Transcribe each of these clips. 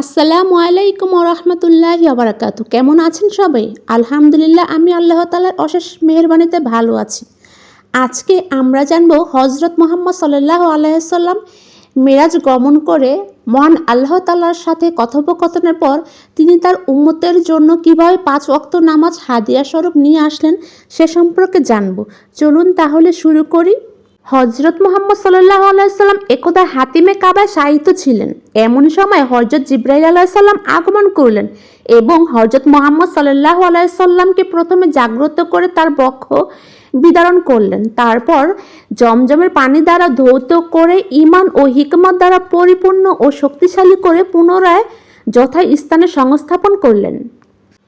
আসসালামু আলাইকুম রহমতুল্লাহ আবরাকাতু কেমন আছেন সবাই? আলহামদুলিল্লাহ, আমি আল্লাহ তালার অশেষ মেহরবানিতে ভালো আছি। আজকে আমরা জানব হজরত মোহাম্মদ সাল্লাহ আলাইসাল্লাম মেরাজ গমন করে মহান আল্লাহ তালার সাথে কথোপকথনের পর তিনি তার উম্মতের জন্য কীভাবে পাঁচ ওয়াক্ত নামাজ হাদিয়া স্বরূপ নিয়ে আসলেন সে সম্পর্কে জানব। চলুন তাহলে শুরু করি। হজরত মোহাম্মদ সাল্লাহ আলাইসাল্লাম একদা হাতিমে কাবায় শায়িত ছিলেন। এমন সময় হজরত জিব্রাইল আলাইসাল্লাম আগমন করলেন এবং হজরত মোহাম্মদ সাল্লাহ আলাইসাল্লামকে প্রথমে জাগ্রত করে তার বক্ষ বিদারণ করলেন। তারপর জমজমের পানি দ্বারা ধৌত করে ইমান ও হিকমত দ্বারা পরিপূর্ণ ও শক্তিশালী করে পুনরায় যথা স্থানে সংস্থাপন করলেন।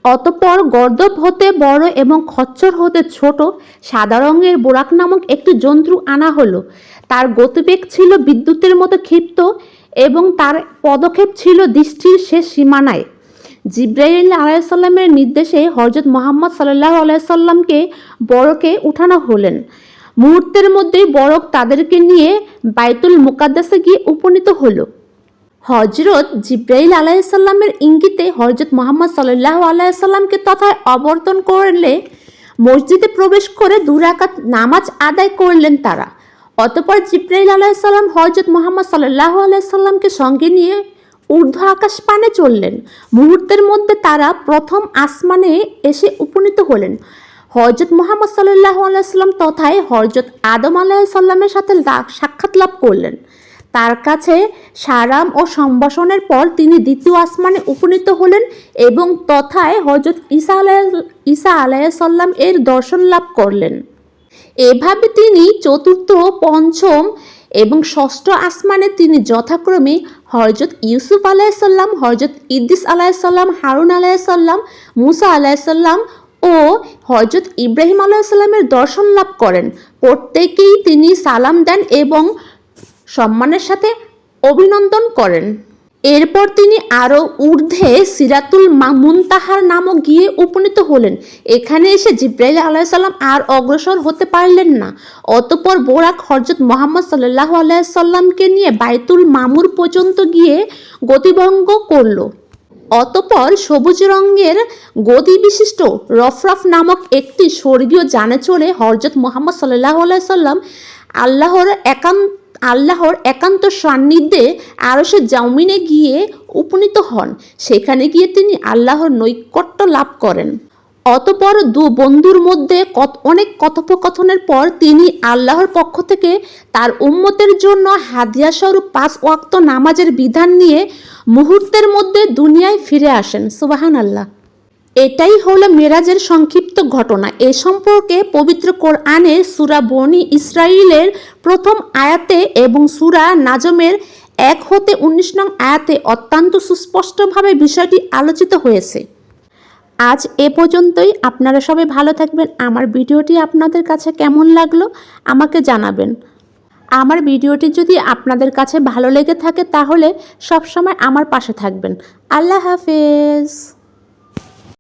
অতঃপর গর্দব হতে বড় এবং খচ্চর হতে ছোট, সাদা রঙের বোরাক নামক একটি জন্তু আনা হলো। তার গতিবেগ ছিল বিদ্যুতের মতো ক্ষিপ্ত এবং তার পদক্ষেপ ছিল দৃষ্টির শেষ সীমানায়। জিব্রাইল আলাইসাল্লামের নির্দেশে হজরত মোহাম্মদ সাল্লাহ আলাইসাল্লামকে বড়কে উঠানো হলেন। মুহূর্তের মধ্যেই বরক তাদেরকে নিয়ে বাইতুল মুকাদ্দাসে গিয়ে উপনীত হলো। হজরত জিব্রাইল আলাইসাল্লামের ইঙ্গিতে হজরত মোহাম্মদ সাল্লাহ আলাইসাল্লামকে তথায় অবর্তন করলে, মসজিদে প্রবেশ করে দুরাকাত নামাজ আদায় করলেন তারা। অতপর জিব্রাইল আলাইসাল্লাম হজরত মোহাম্মদ সাল্লাহ আলাইসাল্লামকে সঙ্গে নিয়ে ঊর্ধ্ব আকাশ পানে চললেন। মুহূর্তের মধ্যে তারা প্রথম আসমানে এসে উপনীত হলেন। হজরত মোহাম্মদ সাল্লাহ আলাইসাল্লাম তথায় হজরত আদম আলাইসাল্লামের সাথে সাক্ষাৎ লাভ করলেন। তার কাছে সারাম ও সম্ভাষণের পর তিনি দ্বিতীয় আসমানে উপনীত হলেন এবং তথায় হজরত ঈসা আলাহ ঈসা আলাইসাল্লাম এর দর্শন লাভ করলেন। এভাবে তিনি চতুর্থ, পঞ্চম এবং ষষ্ঠ আসমানে তিনি যথাক্রমে হরজত ইউসুফ আলাইসাল্লাম হরজত ইদ্দিস আলাইসাল্লাম হারুন আলাইসাল্লাম মুসা আলাইসাল্লাম ও হজরত ইব্রাহিম আলাইসাল্লামের দর্শন লাভ করেন। প্রত্যেকেই তিনি সালাম দেন এবং সম্মানের সাথে অভিনন্দন করেন। এরপর তিনি আরও ঊর্ধ্বে সিরাতুল মুনতাহার নামক গিয়ে উপনীত হলেন। এখানে এসে জিব্রাইল আলাইসাল্লাম আর অগ্রসর হতে পারলেন না। অতপর বোরাক হরজত মোহাম্মদ সাল্লাহ আলাইসাল্লামকে নিয়ে বাইতুল মামুর পর্যন্ত গিয়ে গতিভঙ্গ করল। অতপর সবুজ রঙের গদি বিশিষ্ট রফরফ নামক একটি স্বর্গীয় জানে চড়ে হরজত মোহাম্মদ সাল্লাহ সাল্লাম আল্লাহর একান্ত আল্লাহর একান্ত সান্নিধ্যে আরও সে জামিনে গিয়ে উপনীত হন। সেখানে গিয়ে তিনি আল্লাহর নৈকট্য লাভ করেন। অতপর দু বন্ধুর মধ্যে অনেক কথোপকথনের পর তিনি আল্লাহর পক্ষ থেকে তার উম্মতের জন্য হাদিয়া স্বরূপ পাঁচ ওয়াক্ত নামাজের বিধান নিয়ে মুহূর্তের মধ্যে দুনিয়ায় ফিরে আসেন। সুবাহান আল্লাহ এটাই হলো মেরাজের সংক্ষিপ্ত ঘটনা। এ সম্পর্কে পবিত্র কোরআনে সুরা বনি ইসরাইলের প্রথম আয়াতে এবং সুরা নাজমের এক হতে উনিশ নং আয়াতে অত্যন্ত সুস্পষ্টভাবে বিষয়টি আলোচিত হয়েছে। আজ এ পর্যন্তই। আপনারা সবাই ভালো থাকবেন। আমার ভিডিওটি আপনাদের কাছে কেমন লাগল আমাকে জানাবেন। আমার ভিডিওটি যদি আপনাদের কাছে ভালো লেগে থাকে তাহলে সবসময় আমার পাশে থাকবেন। আল্লাহ হাফেজ।